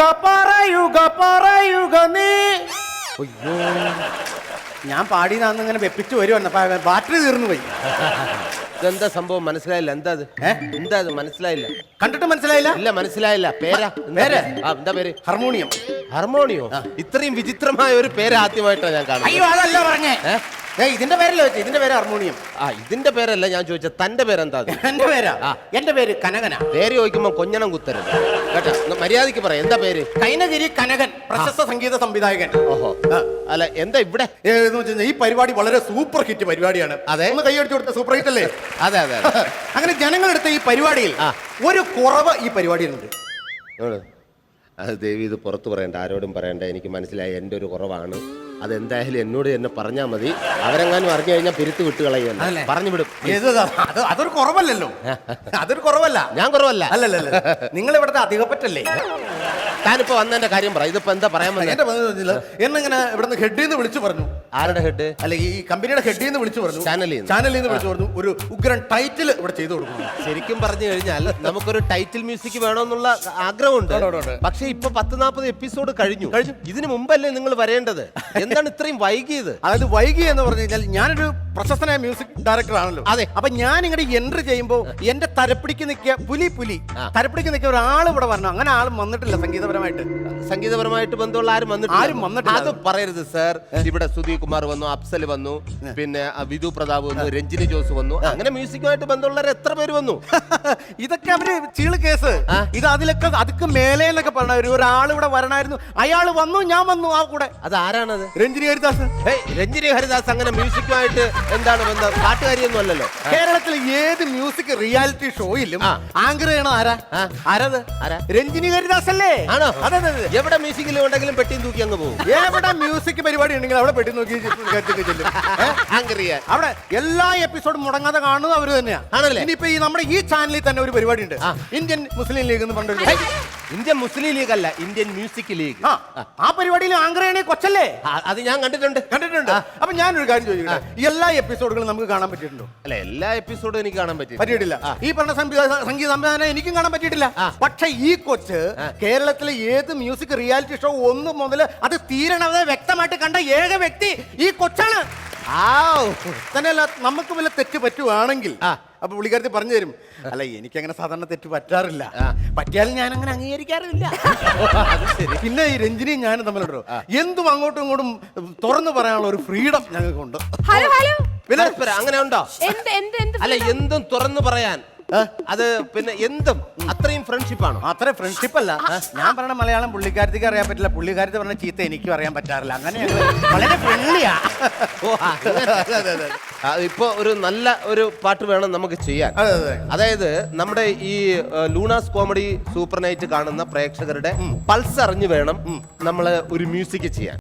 പറയുക പറയുക പറയുക നീ. അയ്യോ. ഞാൻ പാടിയതാന്ന് ഇങ്ങനെ വെപ്പിച്ച് വരുവാണ് ബാറ്ററി തീർന്നു പോയി. ഇതെന്താ സംഭവം? മനസ്സിലായില്ല. എന്താ അത്? എന്താ അത്? മനസ്സിലായില്ല. കണ്ടിട്ട് മനസ്സിലായില്ല? ഇല്ല മനസ്സിലായില്ല. പേരാ. എന്താ പേര്? ആ എന്താ പേര്? ഹാർമോണിയം. ഹാർമോണിയോ? ഇത്രയും വിചിത്രമായ ഒരു പേര് ആദ്യമായിട്ടാണ് ഞാൻ കാണുന്നത്. അയ്യോ അതല്ല പറഞ്ഞേ. ഇതിന്റെ പേരല്ലേ ചോദിച്ചത് ഇതിന്റെ പേര് ഹാർമോണിയം. ആ ഇതിന്റെ പേരല്ല ഞാൻ ചോദിച്ച തന്റെ പേരെന്താ അത്? എന്റെ പേരാ? ആ. എന്റെ പേര് കനകന. പേര് ചോദിക്കുമ്പോ കൊഞ്ഞണം കുത്തരുത്. കേട്ടോ ഒന്ന് മര്യാദയ്ക്ക് പറയാം എന്താ പേര്? കൈനഗിരി കനകൻ പ്രശസ്ത സംഗീത സംവിധായകൻ. ഓഹോ. ആ. അല്ല എന്താ ഇവിടെ? ഏ, എന്ന് ഈ പരിപാടി വളരെ സൂപ്പർ ഹിറ്റ് പരിപാടിയാണ്. അതെ. ഒന്ന് കൈയടിച്ചു കൊടുത്ത സൂപ്പർ ഹിറ്റ് അല്ലേ അതെ അതെ അതെ. അങ്ങനെ ജനങ്ങളെടുത്ത ഈ പരിപാടിയിൽ ആ. ഒരു കുറവ് ഈ പരിപാടിയിലുണ്ട്. അത് ദേവി ഇത് പുറത്ത് പറയണ്ട ആരോടും പറയണ്ട. എനിക്ക് മനസ്സിലായി എന്റെ ഒരു കുറവാണ്. അതെന്തായാലും എന്നോട് തന്നെ പറഞ്ഞാൽ മതി. അവരെങ്ങാനും അറിഞ്ഞു കഴിഞ്ഞാൽ പിരുത്ത് വിട്ട് കളയുന്നു? പറഞ്ഞു വിടും. അതൊരു കുറവല്ലല്ലോ. അതൊരു കുറവല്ല. ഞാൻ കുറവല്ല. അല്ലല്ല നിങ്ങൾ ഇവിടുത്തെ അധികപ്പറ്റല്ലേ? താനിപ്പോ വന്നതിന്റെ കാര്യം പറ. ഇതിപ്പോ എന്താ പറയാൻ എന്നിങ്ങനെ ഇവിടുന്ന് ഹെഡിൽ നിന്ന് വിളിച്ചു പറഞ്ഞു? ആരുടെ ഹെഡ് അല്ലെങ്കിൽ ഈ കമ്പനിയുടെ ഹെഡിൽ നിന്ന് വിളിച്ചു പറഞ്ഞു. ചാനലിൽ നിന്ന്. ചാനലിൽ നിന്ന് വിളിച്ചു പറഞ്ഞു. ഒരു ഉഗ്രൻ ടൈറ്റിൽ ഇവിടെ ചെയ്തു കൊടുക്കുന്നു. ശരിക്കും പറഞ്ഞു കഴിഞ്ഞാൽ നമുക്കൊരു ടൈറ്റിൽ മ്യൂസിക് വേണമെന്നുള്ള ആഗ്രഹമുണ്ട്. ഉണ്ട്, ഉണ്ട്, പക്ഷേ പക്ഷെ ഇപ്പൊ പത്ത് നാൽപ്പത് എപ്പിസോഡ് കഴിഞ്ഞു. കഴിഞ്ഞു. ഇതിനു മുമ്പല്ലേ നിങ്ങൾ വരേണ്ടത്? എന്താണ് ഇത്രയും വൈകിയത്? അതായത് വൈകി എന്ന് പറഞ്ഞു കഴിഞ്ഞാൽ ഞാനൊരു പ്രശസ്തനായ മ്യൂസിക് ഡയറക്ടർ ആണല്ലോ. അതെ. അപ്പൊ ഞാൻ ഇങ്ങനെ എൻട്രി ചെയ്യുമ്പോൾ എന്റെ തരപ്പിടിക്ക് നിൽക്കിയ പുലി പുലി. ആ. തരപ്പിടിക്ക് നിൽക്കിയ ഒരാൾ ഇവിടെ വരണം. അങ്ങനെ ആളും വന്നിട്ടില്ല സംഗീതപരമായിട്ട്. സംഗീതപരമായിട്ട് ബന്ധമുള്ള ആരും വന്നിട്ടില്ല. ആരും വന്നിട്ടില്ല. അത് പറയരുത് സർ. ഇവിടെ സുധീർ കുമാർ വന്നു അഫ്സൽ വന്നു പിന്നെ ആ, വിധു പ്രതാപ് വന്നു രഞ്ജിനി ജോസ് വന്നു. അങ്ങനെ മ്യൂസിക്കുമായിട്ട് ബന്ധമുള്ളവർ എത്ര പേര് വന്നു? ഇതൊക്കെ അവർ ചീൾ കേസ്. ഇത് അതിലൊക്കെ അതൊക്കെ മേലെ എന്നൊക്കെ പറഞ്ഞ ഒരു ഒരാൾ ഇവിടെ വരണായിരുന്നു. അയാൾ വന്നു ഞാൻ വന്നു ആ കൂടെ. അത് ആരാണത്? രഞ്ജിനി ഹരിദാസ്. ഏയ് രഞ്ജിനി ഹരിദാസ് അങ്ങനെ മ്യൂസിക്കുമായിട്ട് എന്താണ് ബന്ധം? പാട്ടുകാരിയൊന്നും അല്ലല്ലോ. കേരളത്തിൽ ഏത് മ്യൂസിക് റിയാലിറ്റി ഷോയിലും ആ. ആങ്കർ ചെയ്യണോ ആരാ. ആരത്? ആരാ? രഞ്ജിനി ഹരിദാസ് അല്ലേ ആണോ? അതെ അതെ എവിടെ മ്യൂസിക്കിൽ ഉണ്ടെങ്കിലും പെട്ടിയും തൂക്കി അങ്ങ് പോകും. എവിടെ മ്യൂസിക് പരിപാടി ഉണ്ടെങ്കിൽ അവിടെ പെട്ടി നോക്കി ചെല്ലും. ആങ്കർ ചെയ്യാൻ. അവിടെ എല്ലാ എപ്പിസോഡും മുടങ്ങാതെ കാണുന്നത് അവർ തന്നെയാണ് ആണല്ലേ? ഇനിയിപ്പോ ഈ നമ്മുടെ ഈ ചാനലിൽ തന്നെ ഒരു പരിപാടി ഉണ്ട്. ഇന്ത്യൻ മുസ്ലിം ലീഗ് എന്ന് പണ്ടൊരു ഇന്ത്യൻ മുസ്ലിം ലീഗ് അല്ല ഇന്ത്യൻ മ്യൂസിക് ലീഗ്. ആ ആ പരിപാടിയിൽ ആങ്കർ ചെയ്യണേ കൊച്ചല്ലേ? ആ, അത് ഞാൻ കണ്ടിട്ടുണ്ട്. കണ്ടിട്ടുണ്ട്. അപ്പൊ ഞാനൊരു കാര്യം ചോദിക്കട്ടെ? എല്ലാ എപ്പിസോഡുകളും നമുക്ക് കാണാൻ പറ്റിയിട്ടുണ്ടോ? അല്ല എല്ലാ എപ്പിസോഡും എനിക്ക് കാണാൻ പറ്റി പറ്റിയിട്ടില്ല. ഈ പറഞ്ഞ സംവിധാ- സംഗീത സംവിധാനം എനിക്കും കാണാൻ പറ്റിയിട്ടില്ല. ആ. പക്ഷെ ഈ കൊച്ച് കേരളത്തിലെ ഏത് മ്യൂസിക് റിയാലിറ്റി ഷോ ഒന്നും മുതൽ അത് തീരണവരെ വ്യക്തമായിട്ട് കണ്ട ഏക വ്യക്തി ഈ കൊച്ചാണ്. തന്നെയല്ല നമുക്ക് വല്ല തെറ്റ് പറ്റുവാണെങ്കിൽ ആ. അപ്പൊ പുള്ളിക്കാരത്തി പറഞ്ഞു തരും അല്ല എനിക്ക് അങ്ങനെ സാധാരണ തെറ്റ് പറ്റാറില്ല. പറ്റിയാൽ പറ്റിയാലും ഞാൻ അങ്ങനെ അംഗീകരിക്കാറില്ല പിന്നെ ഈ രഞ്ജിനിയും ഞാനും തമ്മിലുണ്ടോ എന്തും അങ്ങോട്ടും ഇങ്ങോട്ടും തുറന്നു പറയാനുള്ള ഒരു ഫ്രീഡം ഞങ്ങൾക്കുണ്ട്. Hello hello. അങ്ങനെ ഉണ്ടോ? എന്ത് എന്ത് എന്ത് അല്ല എന്തും തുറന്നു പറയാൻ അത് പിന്നെ എന്തും. അത്രയും ഫ്രണ്ട്ഷിപ്പ് ആണോ? അത്ര ഫ്രണ്ട്ഷിപ്പ് അല്ല. ഞാൻ പറഞ്ഞ മലയാളം പുള്ളിക്കാരത്തേക്ക് അറിയാൻ പറ്റില്ല. പുള്ളിക്കാരത്തി പറഞ്ഞ ചീത്ത എനിക്കും അറിയാൻ പറ്റാറില്ല. അങ്ങനെ ഞങ്ങൾ വളരെ ഫ്രണ്ട്ലിയാ ഇപ്പൊ ഒരു നല്ല ഒരു പാട്ട് വേണം നമുക്ക് ചെയ്യാൻ. അതെ അതെ അതായത് നമ്മുടെ ഈ ഏഹ്, ലൂണാസ് കോമഡി സൂപ്പർ നൈറ്റ് കാണുന്ന പ്രേക്ഷകരുടെ പൾസ് അറിഞ്ഞു വേണം നമ്മൾ ഒരു മ്യൂസിക് ചെയ്യാൻ.